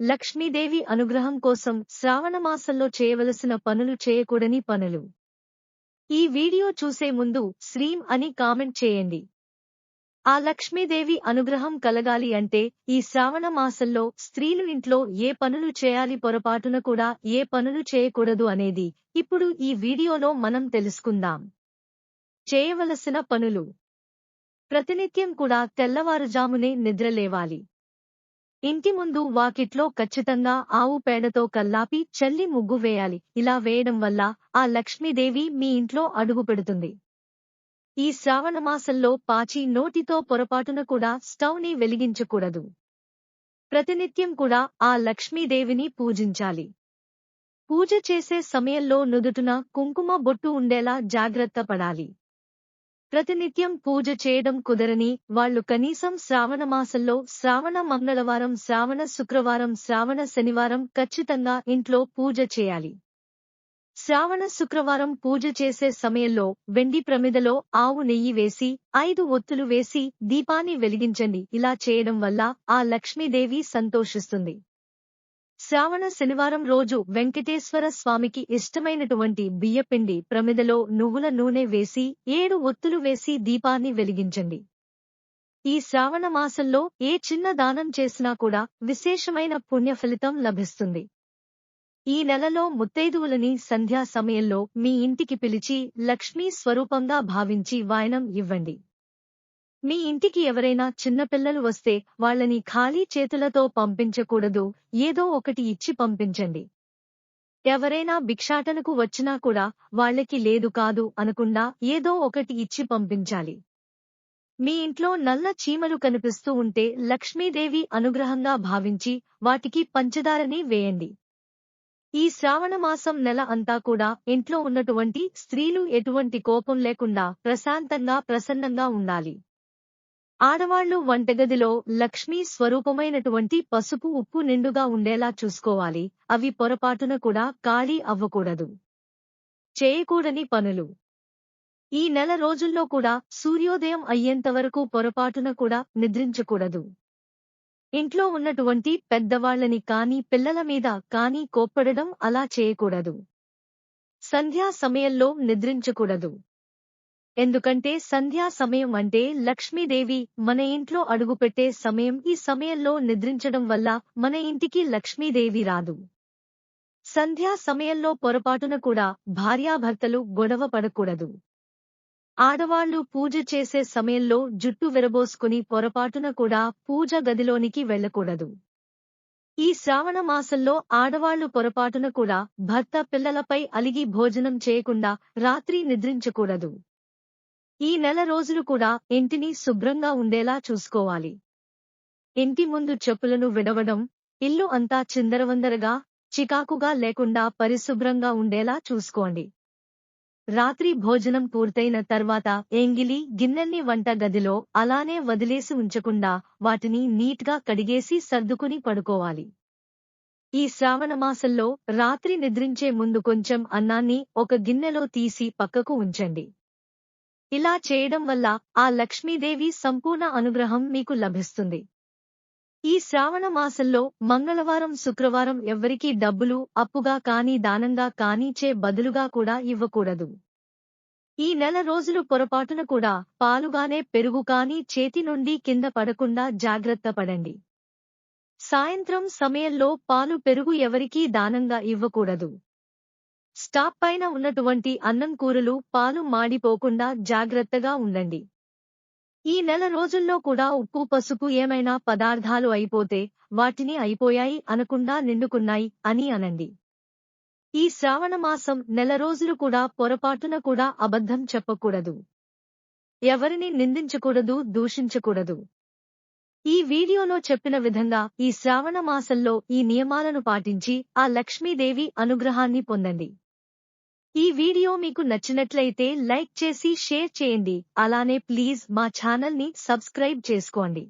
లక్ష్మీదేవి అనుగ్రహం కోసం శ్రావణమాసంలో చేయవలసిన పనులు చేయకూడని పనులు. ఈ వీడియో చూసే ముందు శ్రీం అని కామెంట్ చేయండి. ఆ లక్ష్మీదేవి అనుగ్రహం కలగాలి అంటే ఈ శ్రావణ మాసంలో స్త్రీలు ఇంట్లో ఏ పనులు చేయాలి పొరపాటున కూడా ఏ పనులు చేయకూడదు అనేది ఇప్పుడు ఈ వీడియోలో మనం తెలుసుకుందాం. చేయవలసిన పనులు. ప్రతినిత్యం కూడా తెల్లవారుజామునే నిద్రలేవాలి ఇంటి ముందు వాకిట్లో ఖచ్చితంగా ఆవు పేడతో కల్లాపి చల్లి ముగ్గు వేయాలి. ఇలా వేయడం వల్ల ఆ లక్ష్మీదేవి మీ ఇంట్లో అడుగు పెడుతుంది. ఈ శ్రావణమాసంలో పాచి నోటితో పొరపాటున కూడా స్టవ్ని వెలిగించకూడదు. ప్రతినిత్యం కూడా ఆ లక్ష్మీదేవిని పూజించాలి. పూజ చేసే సమయంలో నుదుటున కుంకుమ బొట్టు ఉండేలా జాగ్రత్త పడాలి. ప్రతినిత్యం పూజ చేయడం కుదరని వాళ్ళు కనీసం శ్రావణ మాసంలో శ్రావణ మంగళవారం శ్రావణ శుక్రవారం శ్రావణ శనివారం ఖచ్చితంగా ఇంట్లో పూజ చేయాలి. శ్రావణ శుక్రవారం పూజ చేసే సమయంలో వెండి ప్రమిదలో ఆవు నెయ్యి వేసి ఐదు ఒత్తులు వేసి దీపాన్ని వెలిగించండి. ఇలా చేయడం వల్ల ఆ లక్ష్మీదేవి సంతోషిస్తుంది. శ్రావణ శనివారం రోజు వెంకటేశ్వర స్వామికి ఇష్టమైనటువంటి బియ్యపిండి ప్రమిదలో నువ్వుల నూనె వేసి ఏడు ఒత్తులు వేసి దీపాన్ని వెలిగించండి. ఈ శ్రావణ మాసంలో ఏ చిన్న దానం చేసినా కూడా విశేషమైన పుణ్య ఫలితం లభిస్తుంది. ఈ నెలలో ముత్తైదువులని సంధ్యా సమయంలో మీ ఇంటికి పిలిచి లక్ష్మీ స్వరూపంగా భావించి వాయనం ఇవ్వండి. మీ ఇంటికి ఎవరైనా చిన్నపిల్లలు వస్తే వాళ్ళని ఖాళీ చేతులతో పంపించకూడదు ఏదో ఒకటి ఇచ్చి పంపించండి. ఎవరైనా భిక్షాటనకు వచ్చినా కూడా వాళ్ళకి లేదు కాదు అనకుండా ఏదో ఒకటి ఇచ్చి పంపించాలి. మీ ఇంట్లో నల్ల చీమలు కనిపిస్తూ ఉంటే లక్ష్మీదేవి అనుగ్రహంగా భావించి వాటికి పంచదారని వేయండి. ఈ శ్రావణమాసం నెల అంతా కూడా ఇంట్లో ఉన్నటువంటి స్త్రీలు ఎటువంటి కోపం లేకుండా ప్రశాంతంగా ప్రసన్నంగా ఉండాలి. ఆడవాళ్ళు వంటగదిలో లక్ష్మీ స్వరూపమైనటువంటి పసుపు ఉప్పు నిండుగా ఉండేలా చూసుకోవాలి. అవి పొరపాటున కూడా ఖాళీ అవ్వకూడదు. చేయకూడని పనులు. ఈ నెల రోజుల్లో కూడా సూర్యోదయం అయ్యేంతవరకు పొరపాటున కూడా నిద్రించకూడదు. ఇంట్లో ఉన్నటువంటి పెద్దవాళ్ళని కాని పిల్లల మీద కాని కోప్పడడం అలా చేయకూడదు. సంధ్యా సమయంలో నిద్రించకూడదు. ఎందుకంటే సంధ్యా సమయం అంటే లక్ష్మీదేవి మన ఇంట్లో అడుగుపెట్టే సమయం. ఈ సమయంలో నిద్రించడం వల్ల మన ఇంటికి లక్ష్మీదేవి రాదు. సంధ్యా సమయంలో పొరపాటున కూడా భార్యాభర్తలు గొడవ పడకూడదు. ఆడవాళ్ళు పూజ చేసే సమయంలో జుట్టు విరబోసుకుని పొరపాటున కూడా పూజ గదిలోనికి వెళ్ళకూడదు ఈ శ్రావణ మాసంలో ఆడవాళ్ళు పొరపాటున కూడా భర్త పిల్లలపై అలిగి భోజనం చేయకుండా రాత్రి నిద్రించకూడదు. ఈ నెల రోజులు కూడా ఇంటిని శుభ్రంగా ఉండేలా చూసుకోవాలి. ఇంటి ముందు చెప్పులను విడవడం ఇల్లు అంతా చిందరవందరగా చికాకుగా లేకుండా పరిశుభ్రంగా ఉండేలా చూసుకోండి. రాత్రి భోజనం పూర్తయిన తర్వాత ఎంగిలి గిన్నెల్ని వంట గదిలో అలానే వదిలేసి ఉంచకుండా వాటిని నీట్గా కడిగేసి సర్దుకుని పడుకోవాలి. ఈ శ్రావణ మాసంలో రాత్రి నిద్రించే ముందు కొంచెం అన్నాన్ని ఒక గిన్నెలో తీసి పక్కకు ఉంచండి. ఇలా చేయడం వల్ల ఆ లక్ష్మీదేవి సంపూర్ణ అనుగ్రహం మీకు లభిస్తుంది. ఈ శ్రావణ మాసంలో మంగళవారం శుక్రవారం ఎవ్వరికీ డబ్బులు అప్పుగా కానీ దానంగా కానీ చే బదులుగా కూడా ఇవ్వకూడదు. ఈ నెల రోజులు పొరపాటున కూడా పాలుగానే పెరుగు కానీ చేతి నుండి కింద పడకుండా జాగ్రత్త పడండి. సాయంత్రం సమయంలో పాలు పెరుగు ఎవరికీ దానంగా ఇవ్వకూడదు. స్టాప్ పైన ఉన్నటువంటి అన్నం కూరలు పాలు మాడిపోకుండా జాగ్రత్తగా ఉండండి. ఈ నెల రోజుల్లో కూడా ఉప్పు పసుపు ఏమైనా పదార్థాలు అయిపోతే వాటిని అయిపోయాయి అనకుండా నిండుకున్నాయి అని అనండి. ఈ శ్రావణ మాసం నెల రోజులు కూడా పొరపాటున కూడా అబద్ధం చెప్పకూడదు. ఎవరిని నిందించకూడదు దూషించకూడదు. ఈ వీడియోలో చెప్పిన విధంగా ఈ శ్రావణ మాసంలో ఈ నియమాలను పాటించి ఆ లక్ష్మీదేవి అనుగ్రహాన్ని పొందండి. ఈ వీడియో మీకు నచ్చినట్లయితే లైక్ చేసి షేర్ చేయండి. అలానే ప్లీజ్ మా ఛానల్ని సబ్స్క్రైబ్ చేసుకోండి.